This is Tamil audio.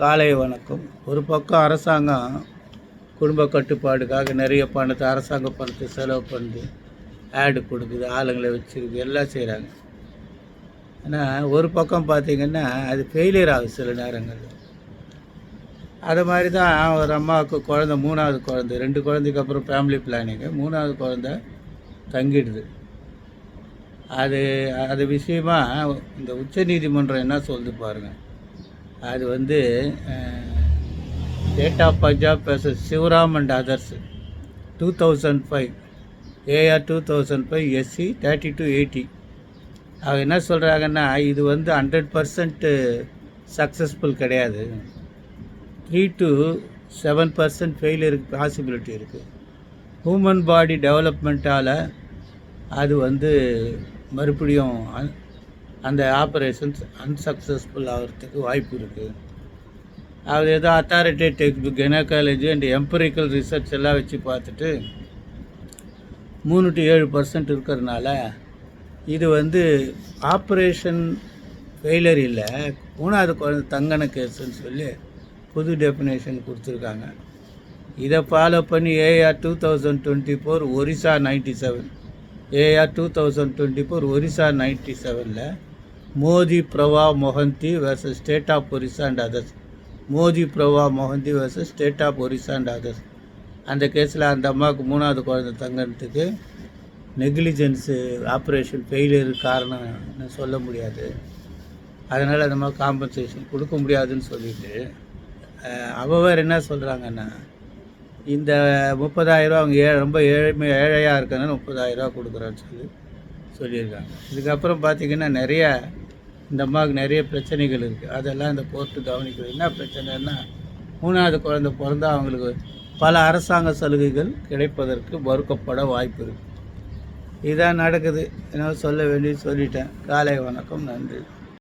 காலை வணக்கம். ஒரு பக்கம் அரசாங்கம் குடும்ப கட்டுப்பாடுக்காக நிறைய பணத்தை அரசாங்க பணத்தை செலவு பண்ணுது ஆடு கொடுக்குது ஆளுங்களை வச்சிருக்கு எல்லாம் செய்கிறாங்க ஆனால் ஒரு பக்கம் பார்த்தீங்கன்னா அது ஃபெயிலியர் ஆகுது சில நேரங்களில். அது மாதிரி தான் ஒரு அம்மாவுக்கு குழந்த மூணாவது குழந்த ரெண்டு குழந்தைக்கு அப்புறம் ஃபேமிலி பிளானிங்கு மூணாவது குழந்த தங்கிடுது. அது அது விஷயமா இந்த உச்சநீதிமன்றம் என்ன சொல்லுது பாருங்கள் அது வந்து state of Punjab bases Sivaram and others two thousand five AR two thousand five SC thirty to eighty அவங்க என்ன சொல்கிறாங்கன்னா இது வந்து ஹண்ட்ரட் பர்சன்ட்டு சக்ஸஸ்ஃபுல் கிடையாது. த்ரீ டு செவன் பர்சன்ட் ஃபெயிலியருக்கு பாசிபிலிட்டி இருக்குது ஹூமன் பாடி டெவலப்மெண்ட்டால் அது வந்து மறுபடியும் அந்த ஆப்ரேஷன்ஸ் அன்சக்ஸஸ்ஃபுல் ஆகிறதுக்கு வாய்ப்பு இருக்குது அது ஏதோ authoritative genealogy and empirical research எல்லாம் வச்சு பார்த்துட்டு மூணு டு ஏழு பர்சன்ட் இருக்கிறதுனால இது வந்து ஆப்ரேஷன் ஃபெயிலர் இல்லை. மூணாவது குழந்தை தங்கன கேஸுன்னு சொல்லி புது டெஃபினேஷன் கொடுத்துருக்காங்க. இதை ஃபாலோ பண்ணி AR two thousand twenty four Orissa ninety seven AR two thousand twenty four Orissa ninety செவனில் Moti Prava Mohanty versus state of Orissa and others Moti Prava Mohanty versus state of Orissa and others அந்த கேஸில் அந்த அம்மாவுக்கு மூணாவது குழந்தை தங்கிறதுக்கு நெக்லிஜென்ஸு ஆப்ரேஷன் ஃபெயிலியர் காரணம்னு சொல்ல முடியாது. அதனால் அந்த மாதிரி காம்பன்சேஷன் கொடுக்க முடியாதுன்னு சொல்லிட்டு அஹ், அவ வேறு என்ன சொல்கிறாங்கன்னா இந்த முப்பதாயிரரூவா அவங்க ஏ ரொம்ப ஏழ்மை ஏழையாக இருக்கனால முப்பதாயிரரூவா கொடுக்குறேன்னு சொல்லி சொல்லியிருக்காங்க. இதுக்கப்புறம் பார்த்திங்கன்னா நிறைய இந்த அம்மாவுக்கு நிறைய பிரச்சனைகள் இருக்குது அதெல்லாம் இந்த கோர்ட்டு கவனிக்கிறது. என்ன பிரச்சனைன்னா மூணாவது குழந்தை பிறந்தால் அவங்களுக்கு பல அரசாங்க சலுகைகள் கிடைப்பதற்கு மறுக்கப்பட வாய்ப்பு இருக்குது இதான் நடக்குது. என்ன சொல்ல வேண்டியது சொல்லிட்டேன். காலை வணக்கம். நன்றி.